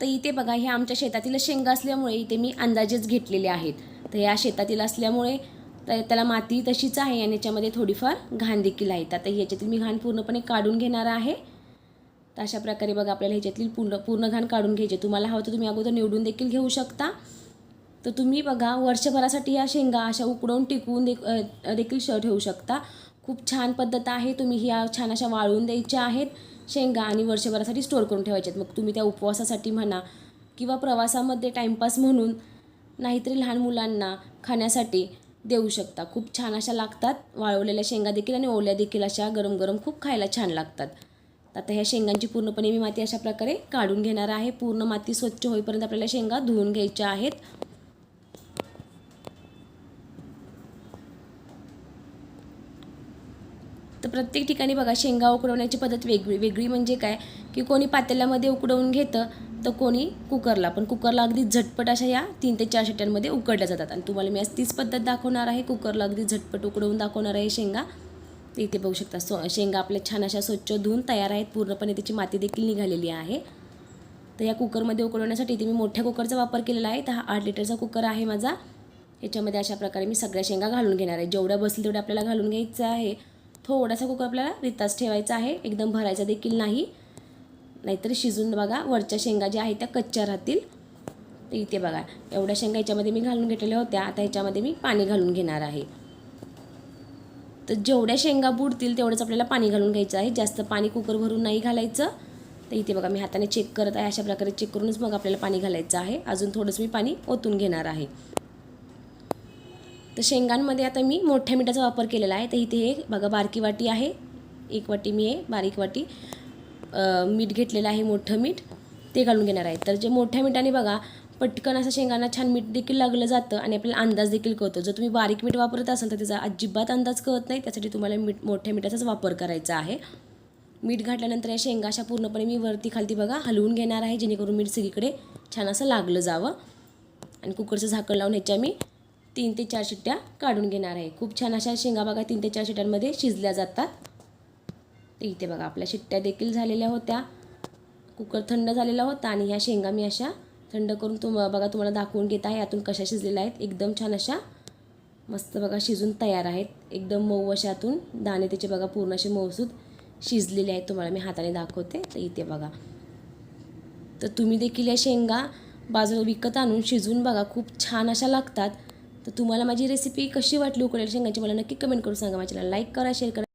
तर इथे बघा हे आमच्या शेतातील शेंगा असल्यामुळे इथे मी अंदाजेच घेतलेले आहेत. तर या शेतातील असल्यामुळे तर त्याला माती तशीच आहे आणि याच्यामध्ये थोडीफार घाण देखील आहे. आता ह्याच्यातील मी घाण पूर्णपणे काढून घेणार आहे. तर अशा प्रकारे बघा आपल्याला ह्याच्यातील पूर्ण पूर्ण घाण काढून घ्यायचे. तुम्हाला हवं तर तुम्ही अगोदर निवडून देखील घेऊ शकता. तर तुम्ही बघा वर्षभरासाठी या शेंगा अशा उकडवून टिकवून दे देखील ठेवू शकता. खूप छान पद्धत आहे. तुम्ही ह्या छान अशा वाळवून द्यायच्या आहेत. शेंगा आणि वर्षभरासाठी स्टोअर करून ठेवायच्यात. मग तुम्ही त्या उपवासासाठी म्हणा किंवा प्रवासामध्ये टाईमपास म्हणून नाहीतरी लहान मुलांना खाण्यासाठी देऊ शकता. खूप छान अशा लागतात. वाळवलेल्या शेंगा देखील आणि ओल्या देखील अशा गरम गरम खूप खायला छान लागतात. आता ह्या शेंगांची पूर्णपणे मी माती अशा प्रकारे काढून घेणार आहे. पूर्ण माती स्वच्छ होईपर्यंत आपल्याला शेंगा धुवून घ्यायच्या आहेत. तर प्रत्येक ठिकाणी बघा शेंगा उकडवण्याची पद्धत वेगळी वेगळी म्हणजे काय? की कोणी पातेल्यामध्ये उकडवून घेतं तर कोणी कुकरला. पण कुकरला अगदी झटपट अशा या तीन ते चार शिट्यांमध्ये उकडल्या जातात. आणि तुम्हाला मी आज तीच पद्धत दाखवणार आहे. कुकरला अगदी झटपट उकडवून दाखवणार आहे शेंगा. तर इथे बघू शकता सो शेंगा आपल्या छान अशा स्वच्छ धुवून तयार आहेत. पूर्णपणे त्याची माती देखील निघालेली आहे. तर या कुकरमध्ये उकडवण्यासाठी इथे मी मोठ्या कुकरचा वापर केलेला आहे. तर हा आठ लिटरचा कुकर आहे माझा. याच्यामध्ये अशा प्रकारे मी सगळ्या शेंगा घालून घेणार आहे. जेवढ्या बसतील तेवढ्या आपल्याला घालून घ्यायचं आहे. थोडासा कुकर आपल्याला रिताच ठेवायचा आहे. एकदम भरायचा देखील नाही. नाहीतर शिजून बघा वरच्या शेंगा ज्या आहेत त्या कच्च्या राहतील. तर इथे बघा एवढ्या शेंगा याच्यामध्ये मी घालून घेतलेल्या होत्या. आता ह्याच्यामध्ये मी पाणी घालून घेणार आहे. तर जेवढ्या शेंगा बुडतील तेवढंच आपल्याला पाणी घालून घ्यायचं आहे. जास्त पाणी कुकर भरून नाही घालायचं. तर इथे बघा मी हाताने चेक करत आहे. अशा प्रकारे चेक करूनच मग आपल्याला पाणी घालायचं आहे. अजून थोडंसं मी पाणी ओतून घेणार आहे. तर शेंगांमध्ये आता मी मोठ्या मिठाचा वापर केलेला आहे. तर इथे हे बघा बारकी वाटी आहे. एक वाटी मी आहे बारीक वाटी. मीठ घेतलेलं आहे मोठं मीठ. ते घालून घेणार आहे. तर जे मोठ्या मिठाने बघा पटकन असं शेंगांना छान मीठ देखील लागलं जातं आणि आपल्याला अंदाज देखील कळतो. जर तुम्ही बारीक मीठ वापरत असाल तर त्याचा अजिबात अंदाज कळत नाही. त्यासाठी तुम्हाला मीठ मोठ्या मिठाचाच वापर करायचा आहे. मीठ घातल्यानंतर या शेंगा अशा पूर्णपणे मी वरती खालती बघा हलवून घेणार आहे जेणेकरून मीठ सगळीकडे छान असं लागलं जावं. आणि कुकरचं झाकण लावून ह्याच्या मी तीन ते चार शिट्ट्या काढून घेणार आहे. खूप छान अशा शेंगा बघा तीन ते चार शिट्ट्यांमध्ये शिजल्या जातात. तर इथे बघा आपल्या शिट्ट्या देखील झालेल्या होत्या. कुकर थंड झालेला होता आणि ह्या शेंगा मी अशा थंड करून तुम बघा तुम्हाला दाखवून घेत आहे. यातून कशा शिजलेल्या आहेत. एकदम छान अशा मस्त बघा शिजून तयार आहेत. एकदम मऊ अशातून दाणे त्याचे बघा पूर्ण असे मऊसूद शिजलेले आहेत. तुम्हाला मी हाताने दाखवते. तर इथे बघा. तर तुम्ही देखील या शेंगा बाजूला विकत आणून शिजवून बघा. खूप छान अशा लागतात. तर तुम्हाला माझी रेसिपी कशी वाटली उकडेल शेंगाची मला नक्की कमेंट करून सांगा. माझ्याला लाईक करा शेअर करा.